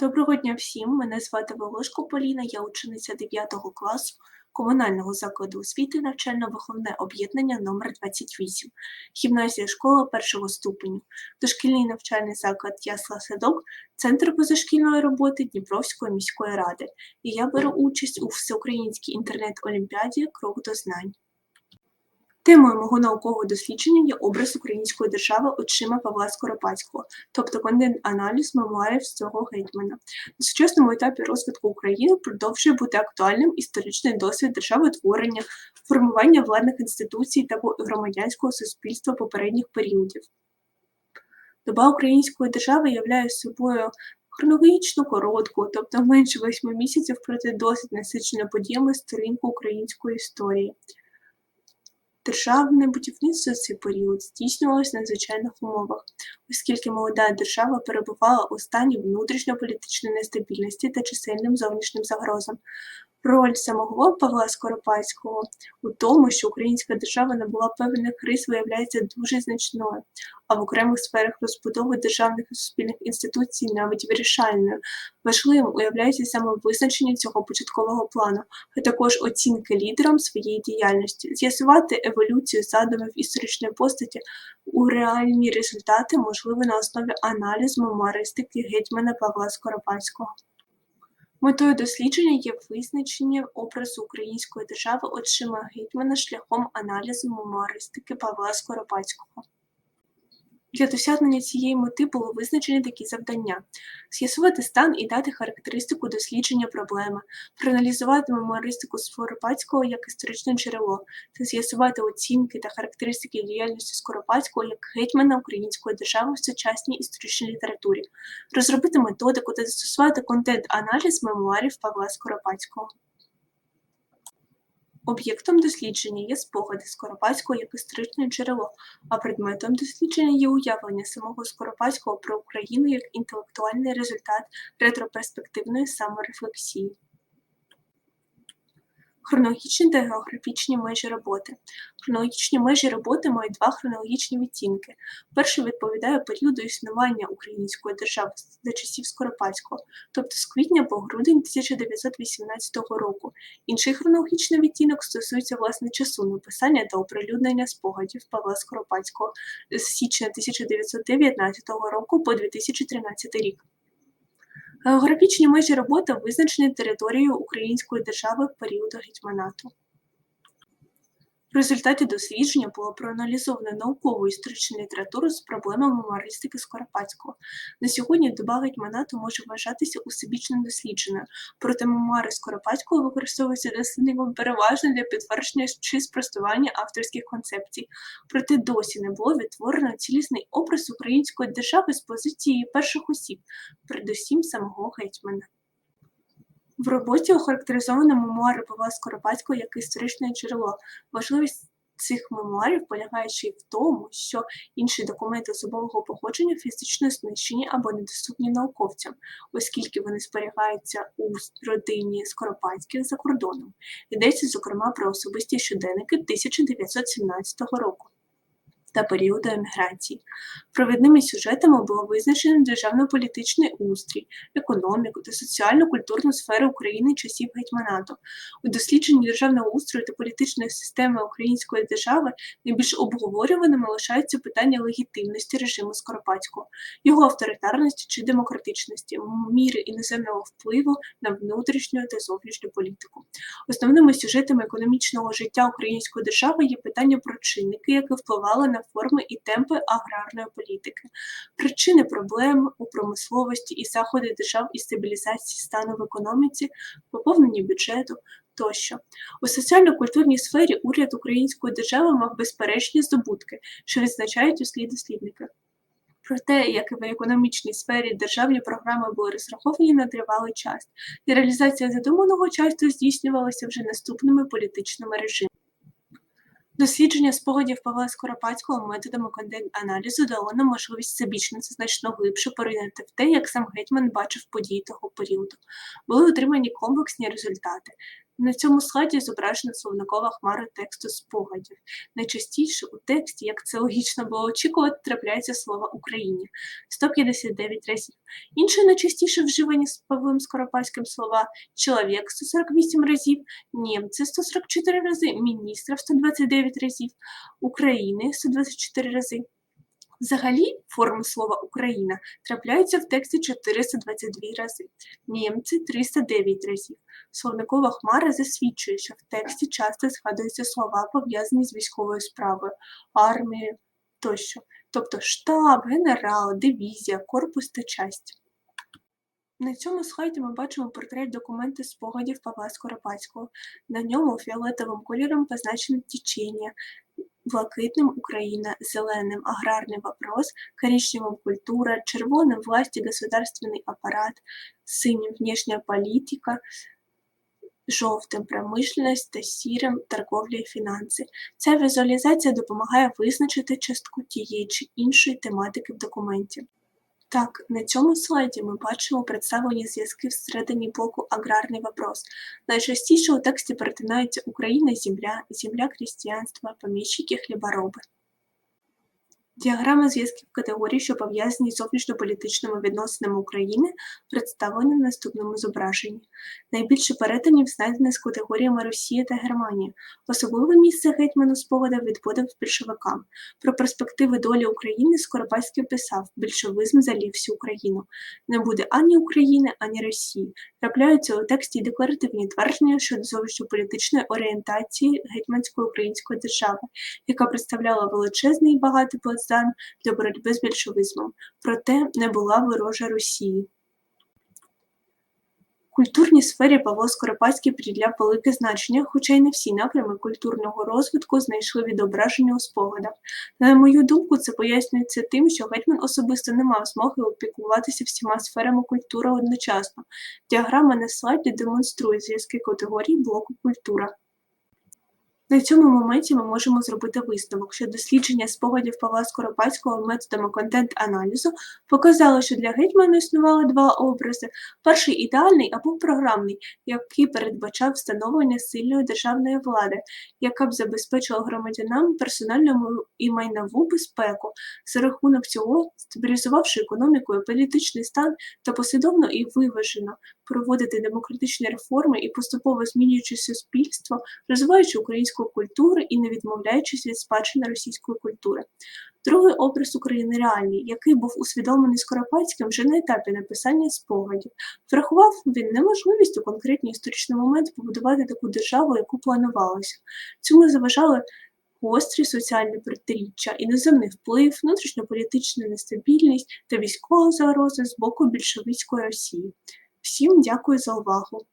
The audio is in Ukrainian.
Доброго дня всім! Мене звати Волошко Поліна, я учениця 9 класу комунального закладу освіти навчально-виховне об'єднання номер 28 гімназія школа першого ступеню, дошкільний навчальний заклад Ясла Садок, Центр позашкільної роботи Дніпровської міської ради. І я беру участь у всеукраїнській інтернет-олімпіаді Крок до знань. Темою мого наукового дослідження є образ української держави очима Павла Скоропадського, тобто контент-аналіз мемуарів з цього гетьмана. На сучасному етапі розвитку України продовжує бути актуальним історичний досвід державотворення, формування владних інституцій та громадянського суспільства попередніх періодів. Доба української держави являє собою хронологічно коротку, тобто менше восьми місяців, проте досить насичено подіями сторінку української історії. Державне будівництво в цей період здійснювалось в надзвичайних умовах, оскільки молода держава перебувала у стані внутрішньополітичної нестабільності та чисельним зовнішнім загрозам. Роль самого Павла Скоропадського у тому, що українська держава набула певних рис, виявляється дуже значною, а в окремих сферах розбудови державних і суспільних інституцій навіть вирішальною. Важливим уявляється саме визначення цього початкового плану, а також оцінки лідерам своєї діяльності, з'ясувати еволюцію задумів історичної постаті у реальні результати можливо на основі аналізу мемуаристики гетьмана Павла Скоропадського. Метою дослідження є визначення образу української держави очима гетьмана шляхом аналізу мемуаристики Павла Скоропадського. Для досягнення цієї мети було визначені такі завдання: з'ясувати стан і дати характеристику дослідження проблеми, проаналізувати мемуаристику Скоропадського як історичне джерело та з'ясувати оцінки та характеристики діяльності Скоропадського як гетьмана української держави в сучасній історичній літературі, розробити методику та застосувати контент-аналіз мемуарів Павла Скоропадського. Об'єктом дослідження є спогади Скоропадського як історичне джерело, а предметом дослідження є уявлення самого Скоропадського про Україну як інтелектуальний результат ретроперспективної саморефлексії. Хронологічні та географічні межі роботи. Хронологічні межі роботи мають два хронологічні відтінки. Перший відповідає періоду існування української держави за часів Скоропадського, тобто з квітня по грудень 1918 року. Інший хронологічний відтінок стосується власне часу написання та оприлюднення спогадів Павла Скоропадського з січня 1919 року по 2013 рік. Географічні межі роботи визначені територією української держави в періоду гетьманату. В результаті дослідження було проаналізовано наукову історичну літературу з проблемами мемуаристики Скоропадського. На сьогодні доба гетьманату може вважатися усебічно дослідженою, проте мемуари Скоропадського використовуються дослідником переважно для підтвердження чи спростування авторських концепцій, проте досі не було відтворено цілісний образ української держави з позиції перших осіб, передусім самого гетьмана. В роботі охарактеризовано мемуари Павла Скоропадського як історичне джерело. Важливість цих мемуарів полягає ще й в тому, що інші документи особового походження фізично знищені або недоступні науковцям, оскільки вони зберігаються у родині Скоропадських за кордоном. Йдеться, зокрема, про особисті щоденники 1917 року та періоду еміграції. Провідними сюжетами було визначено державно-політичний устрій, економіку та соціально-культурну сфери України часів гетьманату. У дослідженні державного устрою та політичної системи української держави найбільш обговорюваними лишаються питання легітимності режиму Скоропадського, його авторитарності чи демократичності, міри іноземного впливу на внутрішню та зовнішню політику. Основними сюжетами економічного життя української держави є питання про чинники, які впливали на форми і темпи аграрної політики, причини проблем у промисловості і заходи держав із стабілізації стану в економіці, поповнення бюджету. Тощо у соціально-культурній сфері уряд української держави мав безперечні здобутки, що відзначають услі дослідники. Проте, як і в економічній сфері, державні програми були розраховані на тривалий час, і реалізація задуманого часто здійснювалася вже наступними політичними режимами. Дослідження спогадів Павла Скоропадського методами контент-аналізу дало нам можливість всебічно це значно глибше поринути в те, як сам гетьман бачив події того періоду. Були отримані комплексні результати. На цьому слайді зображена словникова хмара тексту спогадів. Найчастіше у тексті, як це логічно було очікувати, трапляється слово Україні 159 разів. Інші найчастіше вживані з Павлом Скоропадським слова чоловік 148 разів, німці 144 рази, міністрів 129 разів, України 124 рази. Взагалі, форми слова Україна трапляються в тексті 422 рази, німці 309 разів. Словникова хмара засвідчує, що в тексті часто згадуються слова, пов'язані з військовою справою, армією тощо, тобто штаб, генерал, дивізія, корпус та часть. На цьому слайді ми бачимо портрет документу спогадів Павла Скоропадського. На ньому фіолетовим кольором позначено течення, блакитним Україна, зеленым аграрный вопрос, коричневым культура, червоным власть и государственный аппарат, синім внешняя політика, жовтим промишленість та сірим торговля і фінанси. Ця візуалізація допомагає визначити частку тієї чи іншої тематики в документі. Так, на цьому слайді ми бачимо представлені зв'язки всередині блоку Аграрний вопрос. Найчастіше у тексті перетинаються Україна, земля, земля крістіянства, поміщики, хлібороби. Діаграма зв'язків категорій, що пов'язані з зовнішньополітичними відносинами України, представлена в наступному зображенні. Найбільше перетинів знайдено з категоріями Росія та Германія. Особливе місце гетьману спогадів відводив більшовикам. Про перспективи долі України Скоропадський писав «Більшовизм залів всю Україну. Не буде ані України, ані Росії. Трапляються у тексті декларативні твердження щодо зовнішньополітичної орієнтації гетьманської української держави, яка представляла величезний багатий плацдарм для боротьби з більшовизмом, проте не була ворожа Росії. Культурній сфері Павло Скоропадський приділяв велике значення, хоча й не всі напрями культурного розвитку знайшли відображення у спогадах. На мою думку, це пояснюється тим, що гетьман особисто не мав змоги опікуватися всіма сферами культури одночасно. Діаграма на слайді демонструє зв'язки категорій блоку культура. На цьому моменті ми можемо зробити висновок, що дослідження спогадів Павла Скоропадського методами контент-аналізу показало, що для гетьмана існували два образи: перший ідеальний або програмний, який передбачав встановлення сильної державної влади, яка б забезпечила громадянам персональну і майнову безпеку, за рахунок цього стабілізувавши економіку і політичний стан та послідовно і виважено проводити демократичні реформи і поступово змінюючи суспільство, розвиваючи українську культуру і не відмовляючись від спадщини російської культури. Другий образ України реальний, який був усвідомлений Скоропадським вже на етапі написання спогадів. Врахував він неможливість у конкретний історичний момент побудувати таку державу, яку планувалося. Цьому заважали гострі соціальні протиріччя, іноземний вплив, внутрішньополітична нестабільність та військова загроза з боку більшовицької Росії. Всім дякую за увагу!